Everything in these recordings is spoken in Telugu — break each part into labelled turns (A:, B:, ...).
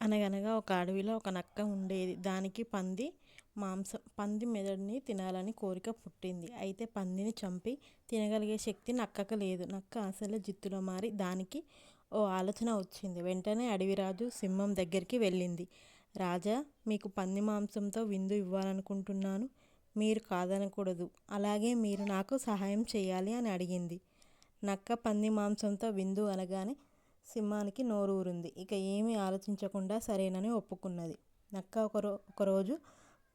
A: అనగనగా ఒక అడవిలో ఒక నక్క ఉండేది. దానికి పంది మాంసం పంది మెదడుని తినాలని కోరిక పుట్టింది. అయితే పందిని చంపి తినగలిగే శక్తి నక్కకు లేదు. నక్క అసలే జిత్తులో మారి దానికి ఓ ఆలోచన వచ్చింది. వెంటనే అడవిరాజు సింహం దగ్గరికి వెళ్ళింది. రాజా మీకు పంది మాంసంతో విందు ఇవ్వాలనుకుంటున్నాను. మీరు కాదనకూడదు. అలాగే మీరు నాకు సహాయం చేయాలి అని అడిగింది. నక్క పంది మాంసంతో విందు అనగానే సింహానికి నోరూరింది. ఇక ఏమీ ఆలోచించకుండా సరేనని ఒప్పుకున్నది. నక్క ఒకరో ఒకరోజు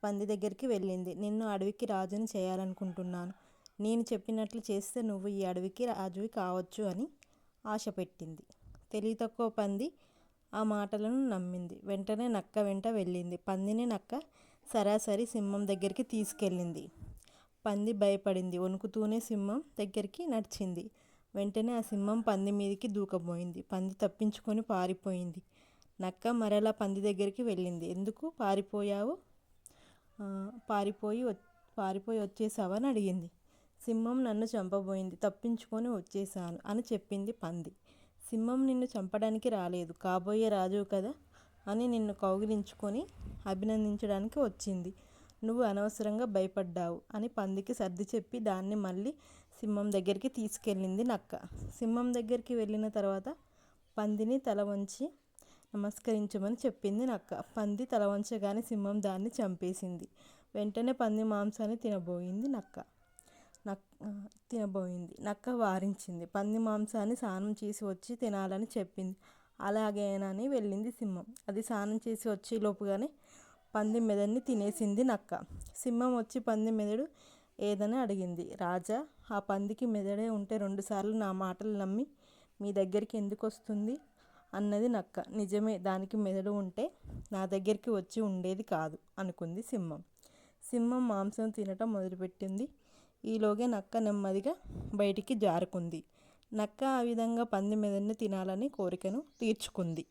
A: పంది దగ్గరికి వెళ్ళింది. నిన్ను అడవికి రాజుని చేయాలనుకుంటున్నాను. నేను చెప్పినట్లు చేస్తే నువ్వు ఈ అడవికి రాజువి కావచ్చు అని ఆశ పెట్టింది. తెలివి తక్కువ పంది ఆ మాటలను నమ్మింది. వెంటనే నక్క వెంట వెళ్ళింది. పందిని నక్క సరాసరి సింహం దగ్గరికి తీసుకెళ్ళింది. పంది భయపడింది. వణుకుతూనే సింహం దగ్గరికి నడిచింది. వెంటనే ఆ సింహం పంది మీదకి దూకబోయింది పంది తప్పించుకొని పారిపోయింది. నక్క మరలా పంది దగ్గరికి వెళ్ళింది. ఎందుకు పారిపోయావు? పారిపోయి పారిపోయి వచ్చేసావని అని అడిగింది. సింహం నన్ను చంపబోయింది. తప్పించుకొని వచ్చేసాను అని చెప్పింది పంది. సింహం నిన్ను చంపడానికి రాలేదు. కాబోయే రాజు కదా అని నిన్ను కౌగిలించుకొని అభినందించడానికి వచ్చింది. నువ్వు అనవసరంగా భయపడ్డావు అని పందికి సర్ది చెప్పి దాన్ని మళ్ళీ సింహం దగ్గరికి తీసుకెళ్ళింది నక్క. సింహం దగ్గరికి వెళ్ళిన తర్వాత పందిని తల వంచి నమస్కరించమని చెప్పింది నక్క. పంది తల వంచగానే సింహం దాన్ని చంపేసింది. వెంటనే పంది మాంసాన్ని తినబోయింది నక్క. నక్ తినబోయింది. నక్క వారించింది. పంది మాంసాన్ని స్నానం చేసి వచ్చి తినాలని చెప్పింది. అలాగేనని వెళ్ళింది సింహం. అది స్నానం చేసి వచ్చే లోపుగానే పంది మెదడుని తినేసింది నక్క. సింహం వచ్చి పంది మెదడు ఏదని అడిగింది. రాజా ఆ పందికి మెదడే ఉంటే రెండుసార్లు నా మాటలు నమ్మి మీ దగ్గరికి ఎందుకు వస్తుంది అన్నది నక్క. నిజమే దానికి మెదడు ఉంటే నా దగ్గరికి వచ్చి ఉండేది కాదు అనుకుంది సింహం. సింహం మాంసం తినటం మొదలుపెట్టింది. ఈలోగే నక్క నెమ్మదిగా బయటికి జారుకుంది. నక్క ఆ విధంగా పంది మెదడుని తినాలని కోరికను తీర్చుకుంది.